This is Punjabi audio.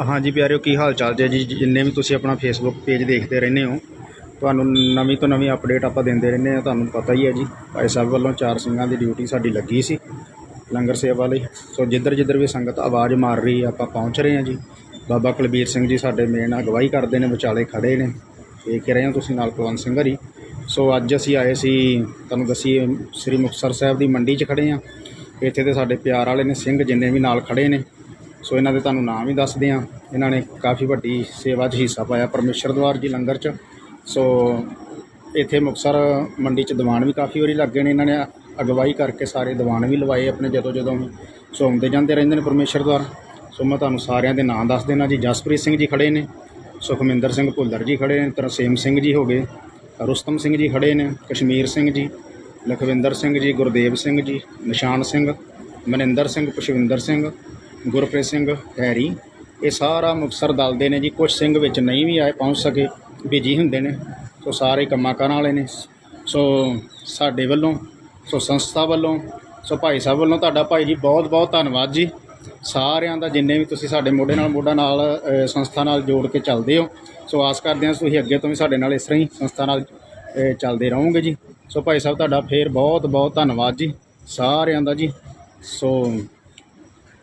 ਹਾਂਜੀ ਪਿਆਰਿਓ, ਕੀ ਹਾਲ ਚਾਲ ਜੀ ਜੀ? ਜਿੰਨੇ ਵੀ ਤੁਸੀਂ ਆਪਣਾ ਫੇਸਬੁੱਕ ਪੇਜ ਦੇਖਦੇ ਰਹਿੰਦੇ ਹੋ, ਤੁਹਾਨੂੰ ਨਵੀਂ ਤੋਂ ਨਵੀਂ ਅਪਡੇਟ ਆਪਾਂ ਦਿੰਦੇ ਰਹਿੰਦੇ ਆ ਤੁਹਾਨੂੰ ਪਤਾ ਹੀ ਹੈ ਜੀ, ਭਾਈ ਸਾਹਿਬ ਵੱਲੋਂ ਚਾਰ ਸਿੰਘਾਂ ਦੀ ਡਿਊਟੀ ਸਾਡੀ ਲੱਗੀ ਸੀ, ਲੰਗਰ ਸੇਵਾ ਲਈ। ਸੋ ਜਿੱਧਰ ਜਿੱਧਰ ਵੀ ਸੰਗਤ ਆਵਾਜ਼ ਮਾਰ ਰਹੀ ਹੈ, ਆਪਾਂ ਪਹੁੰਚ ਰਹੇ ਹਾਂ ਜੀ। ਬਾਬਾ ਕੁਲਬੀਰ ਸਿੰਘ ਜੀ ਸਾਡੇ ਮੇਨ ਅਗਵਾਈ ਕਰਦੇ ਨੇ, ਵਿਚਾਲੇ ਖੜੇ ਨੇ। ਦੇਖ ਰਹੇ ਹੋ ਤੁਸੀਂ ਨਾਲ ਕੁਲਵੰਤ ਸਿੰਘ ਹਰੀ। ਸੋ ਅੱਜ ਅਸੀਂ ਆਏ ਸੀ, ਤੁਹਾਨੂੰ ਦੱਸੀਏ, ਸ੍ਰੀ ਮੁਕਤਸਰ ਸਾਹਿਬ ਦੀ ਮੰਡੀ 'ਚ ਖੜੇ ਹਾਂ। ਇੱਥੇ ਦੇ ਸਾਡੇ ਪਿਆਰ ਵਾਲੇ ਨੇ, ਸਿੰਘ ਜਿੰਨੇ ਵੀ ਨਾਲ ਖੜੇ ਨੇ ਸੋ ਇਹਨਾਂ ਦੇ ਤੁਹਾਨੂੰ ਨਾਮ ਹੀ ਦੱਸਦੇ ਹਾਂ। ਇਹਨਾਂ ਨੇ ਕਾਫੀ ਵੱਡੀ ਸੇਵਾ 'ਚ ਹਿੱਸਾ ਪਾਇਆ ਪਰਮੇਸ਼ਰ ਦਵਾਰ ਜੀ ਲੰਗਰ 'ਚ। ਸੋ ਇੱਥੇ ਮੁਕਤਸਰ ਮੰਡੀ 'ਚ ਦੀਵਾਨ ਵੀ ਕਾਫੀ ਵਾਰੀ ਲੱਗੇ ਨੇ। ਇਹਨਾਂ ਨੇ ਅਗਵਾਈ ਕਰਕੇ ਸਾਰੇ ਦੀਵਾਨ ਵੀ ਲਵਾਏ ਆਪਣੇ ਜਦੋਂ ਜਦੋਂ ਵੀ ਸੋ ਆਉਂਦੇ ਜਾਂਦੇ ਰਹਿੰਦੇ ਨੇ ਪਰਮੇਸ਼ਰ ਦਵਾਰ। ਸੋ ਮੈਂ ਤੁਹਾਨੂੰ ਸਾਰਿਆਂ ਦੇ ਨਾਮ ਦੱਸ ਦੇਣਾ ਜੀ। ਜਸਪ੍ਰੀਤ ਸਿੰਘ ਜੀ ਖੜੇ ਨੇ, ਸੁਖਮਿੰਦਰ ਸਿੰਘ ਭੁੱਲਰ ਜੀ ਖੜੇ ਨੇ, ਤਰਸੇਮ ਸਿੰਘ ਜੀ ਹੋ ਗਏ, ਰੁਸਤਮ ਸਿੰਘ ਜੀ ਖੜੇ ਨੇ, ਕਸ਼ਮੀਰ ਸਿੰਘ ਜੀ, ਲਖਵਿੰਦਰ ਸਿੰਘ ਜੀ, ਗੁਰਦੇਵ ਸਿੰਘ ਜੀ, ਨਿਸ਼ਾਨ ਸਿੰਘ, ਮਨਿੰਦਰ ਸਿੰਘ, ਪੁਸ਼ਵਿੰਦਰ ਸਿੰਘ ਗੁਰਪ੍ਰੀਤ ਸਿੰਘ ਹੈਰੀ ਇਹ ਸਾਰਾ ਮੁਕਤਸਰ ਦਲ ਦੇ ਨੇ ਜੀ ਕੁਝ ਸਿੰਘ ਵਿੱਚ ਨਹੀਂ ਵੀ ਆਏ, ਪਹੁੰਚ ਸਕੇ, ਬਿਜ਼ੀ ਹੁੰਦੇ ਨੇ। ਸੋ ਸਾਰੇ ਕੰਮਾਂ ਕਾਰਾਂ ਵਾਲੇ ਨੇ। ਸੋ ਸਾਡੇ ਵੱਲੋਂ, ਸੋ ਸੰਸਥਾ ਵੱਲੋਂ, ਸੋ ਭਾਈ ਸਾਹਿਬ ਵੱਲੋਂ ਤੁਹਾਡਾ ਭਾਈ ਜੀ ਬਹੁਤ ਬਹੁਤ ਧੰਨਵਾਦ ਜੀ। ਸਾਰਿਆਂ ਦਾ ਜਿੰਨੇ ਵੀ ਤੁਸੀਂ ਸਾਡੇ ਮੋਢੇ ਨਾਲ, ਮੋਢਾ ਨਾਲ ਸੰਸਥਾ ਨਾਲ ਜੋੜ ਕੇ ਚੱਲਦੇ ਹੋ, ਸੋ ਆਸ ਕਰਦੇ ਹਾਂ ਤੁਸੀਂ ਅੱਗੇ ਤੋਂ ਵੀ ਸਾਡੇ ਨਾਲ ਇਸ ਤਰ੍ਹਾਂ ਹੀ ਸੰਸਥਾ ਨਾਲ ਚੱਲਦੇ ਰਹੋਗੇ ਜੀ। ਸੋ ਭਾਈ ਸਾਹਿਬ ਤੁਹਾਡਾ ਫੇਰ ਬਹੁਤ ਬਹੁਤ ਧੰਨਵਾਦ ਜੀ। ਸਾਰਿਆਂ ਦਾ ਜੀ। ਸੋ